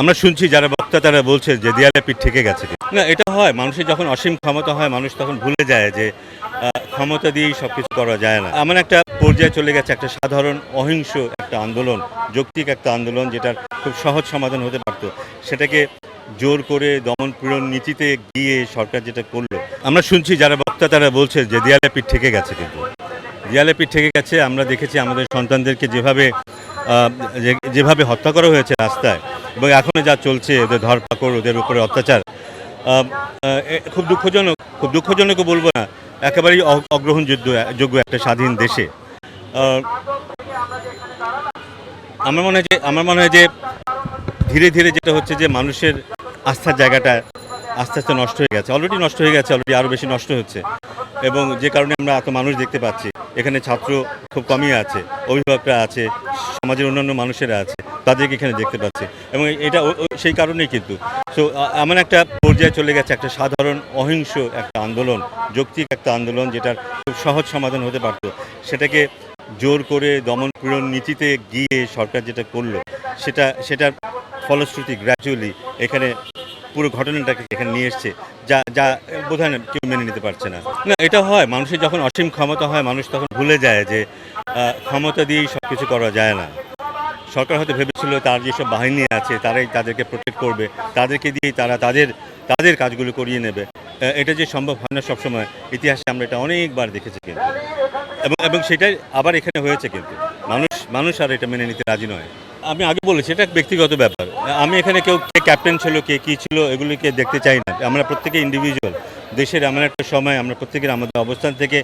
আমরা শুনছি যারা বক্তা, তারা বলছে যে দেয়ালে পিঠ থেকে গেছে না, এটা হয়, মানুষের যখন অসীম ক্ষমতা হয়, মানুষ তখন ভুলে যায় যে ক্ষমতা দিয়েই সব কিছু করা যায় না। এমন একটা পর্যায়ে চলে গেছে একটা সাধারণ অহিংস একটা আন্দোলন, যৌক্তিক একটা আন্দোলন যেটার খুব সহজ সমাধান হতে পারত। সেটাকে জোর করে দমন পীড়ন নীতিতে গিয়ে সরকার যেটা করল। আমরা শুনছি যারা বক্তা, তারা বলছে যে দেয়ালে পিঠ থেকে গেছে কিন্তু। দেয়ালে পিঠ থেকে গেছে, আমরা দেখেছি আমাদের সন্তানদেরকে যেভাবে যেভাবে হত্যা করা হয়েছে রাস্তায় এবং এখনও যা চলছে ওদের ধরপাকড়, ওদের উপরে অত্যাচার খুব দুঃখজনক, খুব দুঃখজনকও বলব না, একেবারেই অগ্রহণযোগ্য, যোগ্য একটা স্বাধীন দেশে। আমার মনে হয় যে, আমার মনে হয় যে, ধীরে ধীরে যেটা হচ্ছে যে, মানুষের আস্থার জায়গাটা আস্তে আস্তে নষ্ট হয়ে গেছে, অলরেডি নষ্ট হয়ে গেছে, অলরেডি আরও বেশি নষ্ট হচ্ছে। এবং যে কারণে আমরা এত মানুষ দেখতে পাচ্ছি, এখানে ছাত্র খুব কমই আছে, অভিভাবকরা আছে, সমাজের অন্যান্য মানুষেরা আছে, তাদেরকে এখানে দেখতে পাচ্ছি এবং এটা সেই কারণেই কিন্তু। সো এমন একটা পর্যায়ে চলে গেছে, একটা সাধারণ অহিংস একটা আন্দোলন, যৌক্তিক একটা আন্দোলন যেটার খুব সহজ সমাধান হতে পারত। সেটাকে জোর করে দমন পীড়ন নীতিতে গিয়ে সরকার যেটা করল, সেটা, সেটার ফলশ্রুতি গ্র্যাজুয়ালি এখানে পুরো ঘটনাটাকে এখানে নিয়ে এসছে, যা যা বোধ হয় না কেউ মেনে নিতে পারছে না। না, এটা হয়, মানুষের যখন অসীম ক্ষমতা হয়, মানুষ তখন ভুলে যায় যে ক্ষমতা দিয়েই সব কিছু করা যায় না। সরকার হয়তো ভেবেছিল তার যেসব বাহিনী আছে, তারাই তাদেরকে প্রোটেক্ট করবে, তাদেরকে দিয়েই তারা তাদের তাদের কাজগুলো করিয়ে নেবে। এটা যে সম্ভব হয় না সবসময়, ইতিহাসে আমরা এটা অনেকবার দেখেছি কিন্তু। এবং এবং সেটাই আবার এখানে হয়েছে কিন্তু। মানুষ মানুষ আর এটা মেনে নিতে রাজি নয়। আমি আগে বলেছি, এটা ব্যক্তিগত ব্যাপার। আমি এখানে কেউ কে ক্যাপ্টেন ছিল, কে কী ছিল, এগুলিকে দেখতে চাই না। আমরা প্রত্যেকে ইন্ডিভিজুয়াল দেশের এমন একটা সময়, আমরা প্রত্যেকের আমাদের অবস্থান থেকে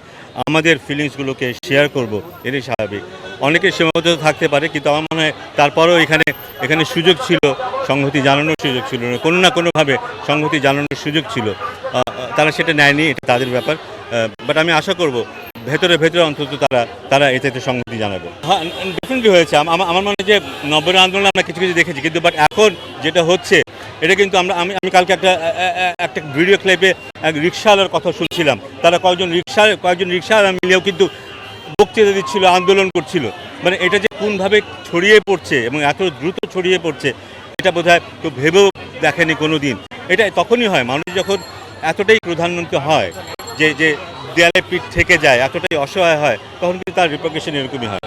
আমাদের ফিলিংসগুলোকে শেয়ার করব, এটাই স্বাভাবিক। অনেকের সীমাবদ্ধতা থাকতে পারে, কিন্তু আমার মনে হয় তারপরেও এখানে এখানে সুযোগ ছিল, সংহতি জানানোর সুযোগ ছিল না। কোনো না কোনোভাবে সংহতি জানানোর সুযোগ ছিল। তারা সেটা নেয়নি, এটা তাদের ব্যাপার। বাট আমি আশা করব ভেতরে ভেতরে অন্তত তারা তারা এতে এতে সংহতি জানাবে। হ্যাঁ ডেফিনেটলি হয়েছে। আমার মনে হয় যে নব্বই আন্দোলন আমরা কিছু কিছু দেখেছি, কিন্তু বাট এখন যেটা হচ্ছে, এটা কিন্তু আমরা, আমি আমি কালকে একটা একটা ভিডিও ক্লিপে এক রিক্সাওয়ালার কথা শুনছিলাম। তারা কয়েকজন রিক্সা কয়েকজন রিক্সাওয়ালা মিলেও কিন্তু বক্তৃতা দিচ্ছিল, আন্দোলন করছিল। মানে এটা যে কোনভাবে ছড়িয়ে পড়ছে এবং এত দ্রুত ছড়িয়ে পড়ছে, এটা বোধ হয় কেউ ভেবেও দেখেনি কোনো দিন এটা তখনই হয়, মানুষ যখন এতটাই প্রধানমন্ত্রী হয় যে যে দেয়ালে পিঠ থেকে যায়, এতটাই অসহায় হয়, তখন কিন্তু তার রিপ্রকেশন এরকমই হয়।